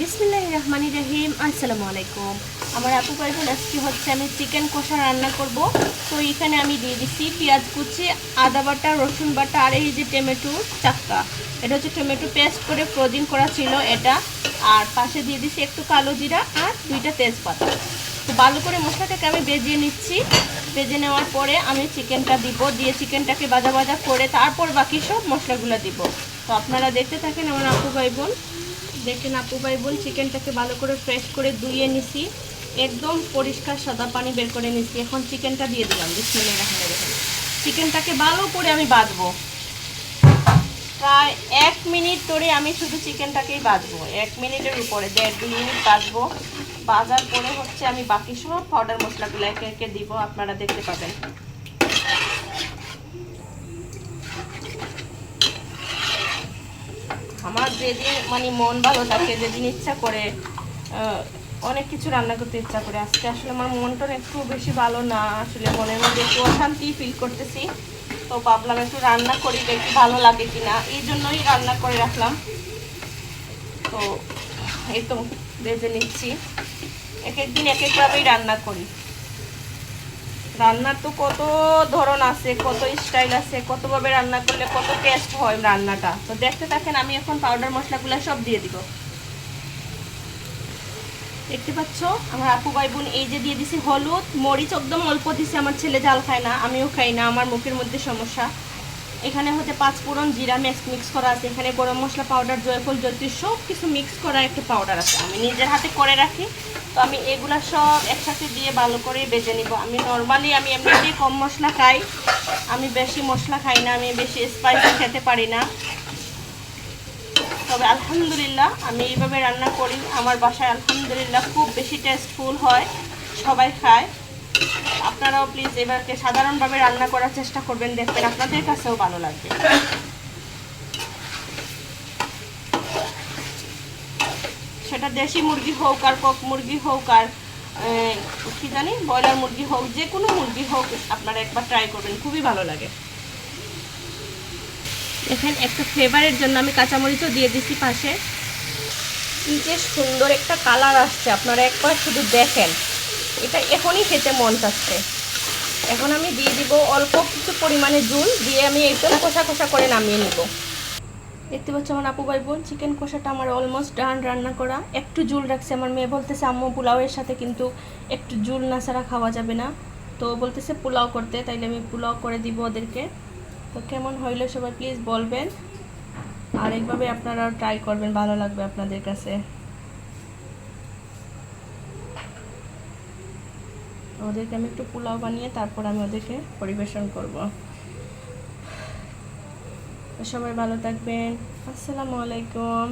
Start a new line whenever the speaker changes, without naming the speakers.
বিসমিল্লাহ রহমানি রহিম, আসসালামু আলাইকুম। আমার আপু পাইবেন আজকে হচ্ছে আমি চিকেন কষা রান্না করব। তো এখানে আমি দিয়ে দিচ্ছি পেঁয়াজ কুচি, আদা বাটা, রসুন বাটা, আর এই যে টমেটো চাক্কা। এটা হচ্ছে টমেটো পেস্ট করে ফ্রোজিং করা ছিল এটা। আর পাশে দিয়ে দিচ্ছি একটু কালো জিরা আর দুইটা তেজপাতা। তো ভালো করে মশলাটাকে আমি বেজিয়ে নিচ্ছি। ভেজে নেওয়ার পরে আমি চিকেনটা দিব, দিয়ে চিকেনটাকে বাজা বাজা করে তারপর বাকি সব মশলাগুলো দিব। তো আপনারা দেখতে থাকেন আমার আপু ভাই বোন। দেখেন আপু ভাই বোন চিকেনটাকে ভালো করে ফ্রেশ করে ধুয়ে নিছি। একদম পরিষ্কার সাদা পানি বের করে নিছি। এখন চিকেনটা দিয়ে দিলাম। রহমানির রহিম। চিকেনটাকে ভালো করে আমি বাঁধবো। প্রায় এক মিনিট ধরে আমি শুধু চিকেনটাকেই বাজবো এক মিনিটের উপরে, দেড় দুই মিনিট বাজবো বাজার পরে হচ্ছে আমি বাকি সব পাউডার মশলাগুলো একে একে দিব। আপনারা দেখতে পাবেন। আমার যেদিন মানে মন ভালো থাকে, যেদিন ইচ্ছা করে অনেক কিছু রান্না করতে ইচ্ছা করে। আজকে আসলে আমার মনটা একটু বেশি ভালো না, আসলে মনের মধ্যে একটু অশান্তি ফিল করতেছি। তো ভাবলাম একটু রান্না করি একটু ভালো লাগে কিনা। এই জন্যই রান্না করে রাখলাম। তো এই তো, বেজে নিচ্ছি। এক একদিন এক একভাবেই রান্না করি। রান্নার তো কত ধরন আছে, কত স্টাইল আছে, কতভাবে রান্না করলে কত টেস্ট হয় রান্নাটা। তো দেখতে থাকেন, আমি এখন পাউডার মশলাগুলো সব দিয়ে দিব। দেখতে পাচ্ছ, আমার আপু ভাই বোন এই যে দিয়ে দিছি হলুদ, মরিচ একদম অল্প দিছি, আমার ছেলে জাল খায় না, আমিও খাই না, আমার মুখের মধ্যে সমস্যা। এখানে হচ্ছে পাঁচ ফোড়ন জিরা মিক্স মিক্স করা আছে। এখানে গরম মশলা পাউডার, জয়ফল জয়ত্রী সব কিছু মিক্স করা একটা পাউডার আছে। আমি নিজের হাতে করে রাখি। তো আমি এগুলা সব একসাথে দিয়ে ভালো করে বেজে নিব। আমি নর্মালি আমি এমনিতেই কম মশলা খাই। আমি বেশি মশলা খাই না। আমি বেশি স্পাইসি খেতে পারি না। তবে আলহামদুলিল্লাহ আমি এইভাবে রান্না করি। আমার বাসায় আলহামদুলিল্লাহ খুব বেশি টেস্টফুল হয়। সবাই খায়। আপনারাও প্লিজ এবারকে সাধারণভাবে রান্না করার চেষ্টা করবেন, দেখবেন আপনাদের কাছেও ভালো লাগবে। সেটা দেশি মুরগি হোক আর কক মুরগি হোক আর কি জানি, ব্রয়লার মুরগি হোক, যে কোনো মুরগি হোক আপনারা একবার ট্রাই করবেন, খুবই ভালো লাগে। দেখেন, একটা ফ্লেভারের জন্য আমি কাঁচামরিচও দিয়ে দিছি পাশে। কি যে সুন্দর একটা কালার আসছে, আপনারা একবার শুধু দেখেন। এটা এখনই খেতে মন চাচ্ছে। এখন আমি দিয়ে দিব অল্প কিছু পরিমাণে জুল, দিয়ে আমি একদম কষা কষা করে নামিয়ে নিব। দেখতে পাচ্ছ আমার আপু ভাই বোন চিকেন কষাটা আমার অলমোস্ট ডান রান্না করা। একটু জুল রাখছে, আমার মেয়ে বলতেছে, আম্মু, পোলাওয়ের সাথে কিন্তু একটু জুল না ছাড়া খাওয়া যাবে না। তো বলতেছে, পোলাও করতে। তাইলে আমি পোলাও করে দিব ওদেরকে। তো কেমন হইল সবাই প্লিজ বলবেন। আর এইভাবে আপনারা ট্রাই করবেন, ভালো লাগবে আপনাদের কাছে। ওদেরকে আমি একটু পোলাও বানিয়ে তারপর আমি ওদেরকে পরিবেশন করব। সবাই ভালো থাকবেন। আসসালামু আলাইকুম।